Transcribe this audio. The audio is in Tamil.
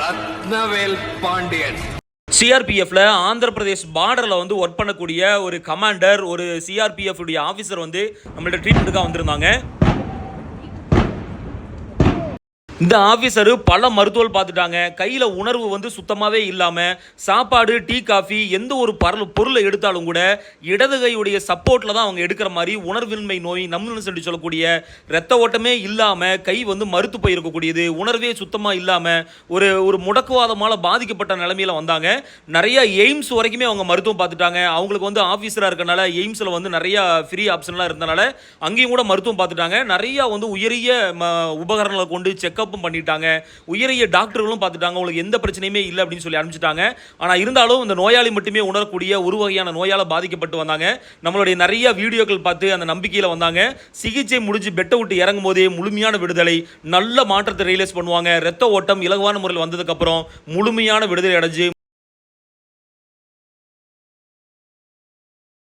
ரத்னவேல் பாண்டியன். சிஆர்பிஎஃப்ல ஆந்திர பிரதேஷ் பார்டரில் வந்து ஒர்க் பண்ணக்கூடிய ஒரு கமாண்டர் ஒரு சிஆர்பிஎஃப் ஆஃபீஸர் வந்து நம்மள்ட்ட ட்ரீட்மெண்ட்டுக்காக வந்திருந்தாங்க. இந்த ஆஃபீஸரு பல மருத்துவர்கள் பார்த்துட்டாங்க. கையில் உணர்வு வந்து சுத்தமாகவே இல்லாமல் சாப்பாடு டீ காஃபி எந்த ஒரு பரல் பொருளை எடுத்தாலும் கூட இடது கையுடைய சப்போர்ட்டில் தான் அவங்க எடுக்கிற மாதிரி உணர்வின்மை நோய் நம்மளுன்னு சொல்லி சொல்லக்கூடிய ரத்த ஓட்டமே இல்லாமல் கை வந்து மறுத்து போயிருக்கக்கூடியது உணர்வே சுத்தமாக இல்லாமல் ஒரு ஒரு முடக்குவாதமால் பாதிக்கப்பட்ட நிலைமையில் வந்தாங்க. நிறைய எய்ம்ஸ் வரைக்குமே அவங்க மருத்துவம் பார்த்துட்டாங்க. அவங்களுக்கு வந்து ஆஃபீஸராக இருக்கனால எய்ம்ஸில் வந்து நிறையா ஃப்ரீ ஆப்ஷன்லாம் இருந்தனால அங்கேயும் கூட மருத்துவம் பார்த்துட்டாங்க. நிறையா வந்து உயரிய ம, உபகரணங்களை கொண்டு செக்கப்பும் பண்ணிட்டாங்க. உயரிய டாக்டர்களும் பார்த்துட்டாங்க. உங்களுக்கு எந்த பிரச்சனையுமே இல்லை அப்படின்னு சொல்லி அனுப்பிச்சிட்டாங்க. ஆனால் இருந்தாலும் இந்த நோயாளி மட்டுமே உணரக்கூடிய ஒரு வகையான நோயால் பாதிக்கப்பட்டு வந்தாங்க. நம்மளுடைய நிறைய வீடியோக்கள் பார்த்து அந்த நம்பிக்கையில் வந்தாங்க. சிகிச்சை முடிஞ்சு பெட்டை விட்டு இறங்கும் போதே முழுமையான விடுதலை நல்ல மாற்றத்தை ரியலைஸ் பண்ணுவாங்க. ரத்த ஓட்டம் இலகுவான முறையில் வந்ததுக்கப்புறம் முழுமையான விடுதலை அடைஞ்சு